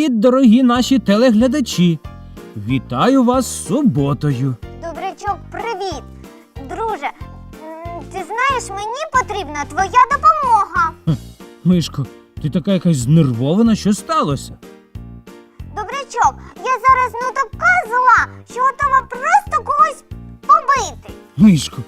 Привіт, дорогі наші телеглядачі! Вітаю вас з суботою. Добрячок, привіт! Друже, ти знаєш, мені потрібна твоя допомога. Мишко, ти така якась знервована, що сталося? Добрячок, я зараз ну така зла, що готова просто когось побити. Мишко,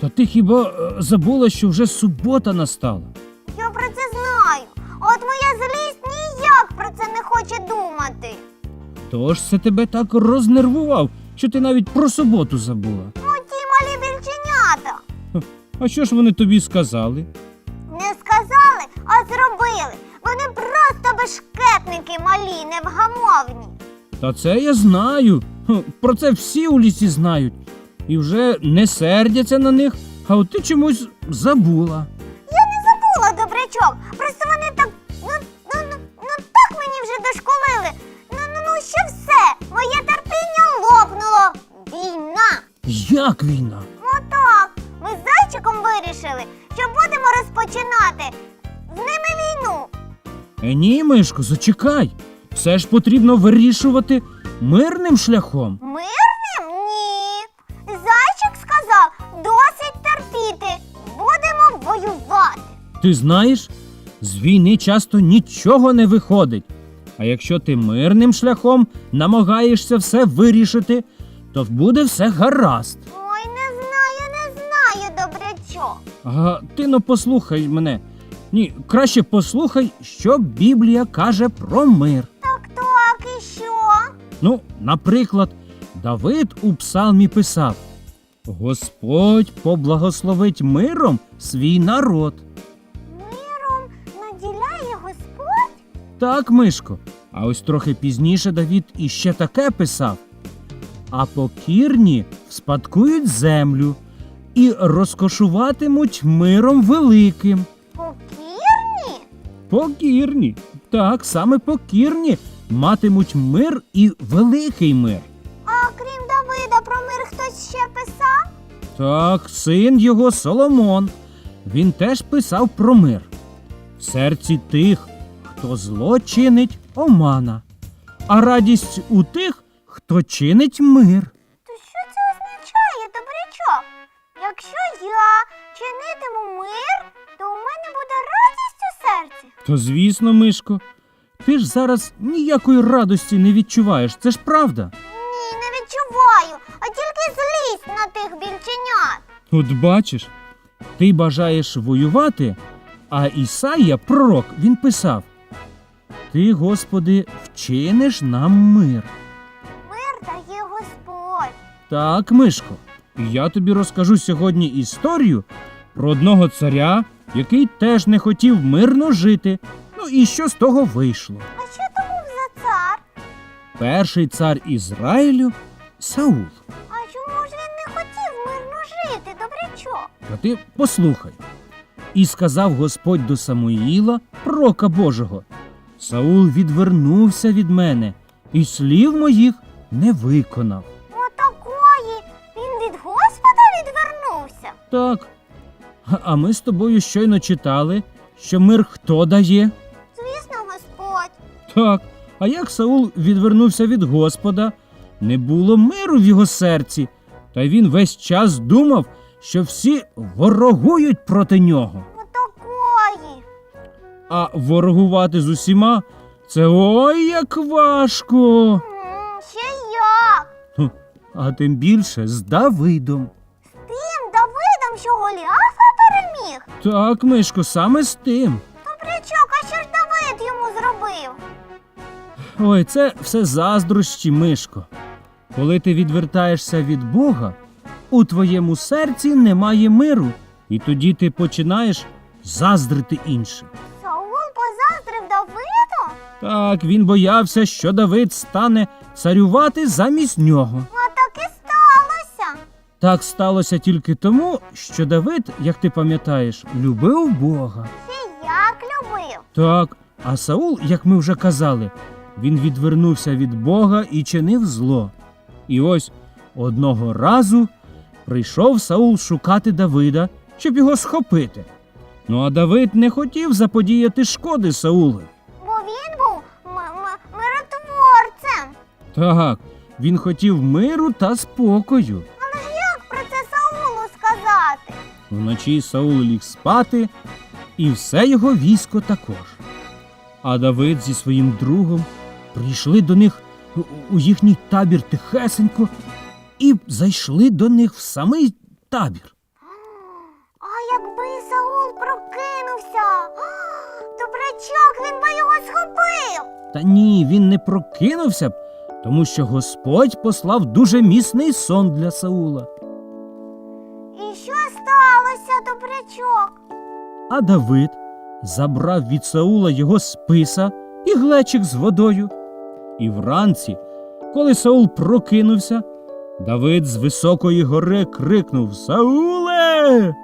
та ти хіба е, забула, що вже субота настала? Тож це тебе так рознервував, що ти навіть про суботу забула. Ну, ті малі більченята. А що ж вони тобі сказали? Не сказали, а зробили. Вони просто бешкетники малі, невгамовні. Та це я знаю. Про це всі у лісі знають. І вже не сердяться на них, а от ти чомусь забула. Я не забула добрячок. Просто вони так. Ну, ну, ну, ну так мені вже дошколили. Ну, ну, ну, що все. Моє терпіння лопнуло. Війна. Як війна? Отак. Ми з зайчиком вирішили, що будемо розпочинати з ними війну. Е, ні, Мишко, зачекай. Все ж потрібно вирішувати мирним шляхом. Мирним? Ні. Зайчик сказав, досить терпіти. Будемо воювати. Ти знаєш, з війни часто нічого не виходить. А якщо ти мирним шляхом намагаєшся все вирішити, то буде все гаразд. Ой, не знаю, не знаю, добрячок. А ти ну послухай мене. Ні, краще послухай, що Біблія каже про мир. Так, так, і що? Ну, наприклад, Давид у псалмі писав: Господь поблагословить миром свій народ. Так, Мишко. А ось трохи пізніше Давід іще таке писав: А покірні вспадкують землю і розкошуватимуть миром великим. Покірні? Покірні. Так, саме покірні матимуть мир і великий мир. А крім Давида про мир хтось ще писав? Так, син його Соломон. Він теж писав про мир. В серці тих, хто зло чинить омана, а радість у тих, хто чинить мир. То що це означає, добрячок? Якщо я чинитиму мир, то у мене буде радість у серці. То звісно, Мишко, ти ж зараз ніякої радості не відчуваєш, це ж правда. Ні, не відчуваю, а тільки злість на тих більченят. От бачиш, ти бажаєш воювати, а Ісая, пророк, він писав: Ти, Господи, вчиниш нам мир. Мир дає Господь. Так, Мишко, я тобі розкажу сьогодні історію про одного царя, який теж не хотів мирно жити. Ну і що з того вийшло? А що то був за цар? Перший цар Ізраїлю Саул. А чому ж він не хотів мирно жити, добрячок? А ти послухай. І сказав Господь до Самуїла, пророка Божого: Саул відвернувся від мене, і слів моїх не виконав. Отакої. Він від Господа відвернувся. Так. А- ми з тобою щойно читали, що мир хто дає? Звісно, Господь. Так. А як Саул відвернувся від Господа, не було миру в його серці, та він весь час думав, що всі ворогують проти нього. А ворогувати з усіма це ой як важко. Ще як? Хм, А тим більше з Давидом. Тим Давидом, що Голіафа переміг. Так, Мишко, саме з тим. Добрячок, а що ж Давид йому зробив? Ой, це все заздрощі, Мишко. Коли ти відвертаєшся від Бога, у твоєму серці немає миру, і тоді ти починаєш заздрити іншим. Так, він боявся, що Давид стане царювати замість нього. А так і сталося. Так сталося тільки тому, що Давид, як ти пам'ятаєш, любив Бога. І як любив. Так, а Саул, як ми вже казали, він відвернувся від Бога і чинив зло. І ось одного разу прийшов Саул шукати Давида, щоб його схопити. Ну а Давид не хотів заподіяти шкоди Саулу. Так, він хотів миру та спокою. Але як про це Саулу сказати? Вночі Саул ліг спати, і все його військо також. А Давид зі своїм другом прийшли до них у- їхній табір тихесенько і зайшли до них в самий табір. А якби Саул прокинувся, добрячок, він би його схопив. Та ні, він не прокинувся б, тому що Господь послав дуже міцний сон для Саула. І що сталося, добрячок? А Давид забрав від Саула його списа і глечик з водою. І вранці, коли Саул прокинувся, Давид з високої гори крикнув Сауле!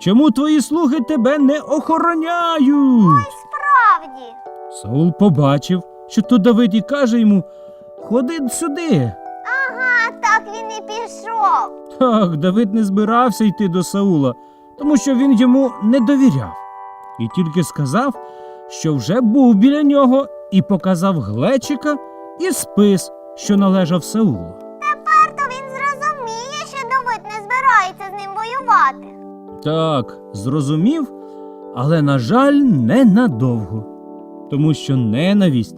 Чому твої слуги тебе не охороняють? Справді. Саул побачив, що то Давид і каже йому Ходи сюди. Ага, так він і пішов. Так, Давид не збирався йти до Саула, тому що він йому не довіряв. І тільки сказав, що вже був біля нього, і показав глечика і спис, що належав Саулу. Тепер то він зрозуміє, що Давид не збирається з ним воювати. Так, зрозумів, але, на жаль, ненадовго, тому що ненависть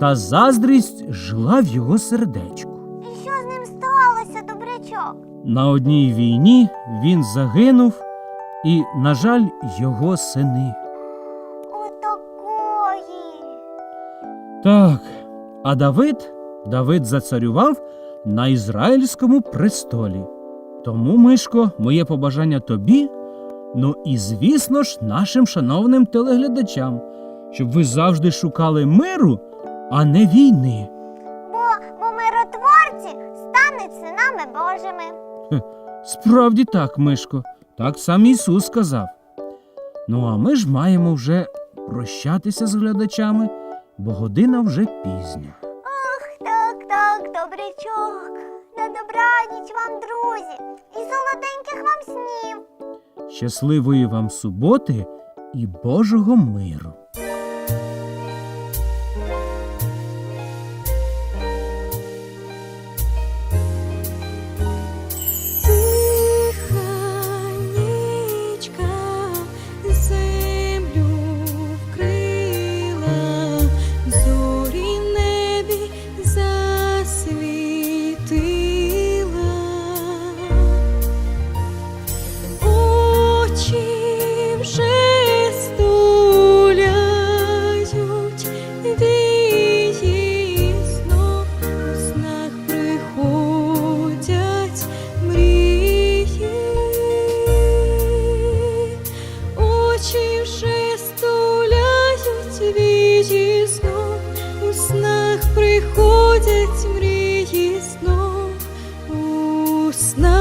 та заздрість жила в його сердечку. І що з ним сталося, добрячок? На одній війні він загинув, і, на жаль, його сини. Отакої. Так, а Давид, Давид зацарював на ізраїльському престолі. Тому, Мишко, моє побажання тобі, ну і звісно ж, нашим шановним телеглядачам, щоб ви завжди шукали миру, а не війни. Бо, бо миротворці стануть синами Божими. Справді так, Мишко, так сам Ісус сказав. Ну, а ми ж маємо вже прощатися з глядачами, бо година вже пізня. Ох, так, так, добрячок. На добраніч вам, друзі, і солоденьких вам снів. Щасливої вам суботи і Божого миру!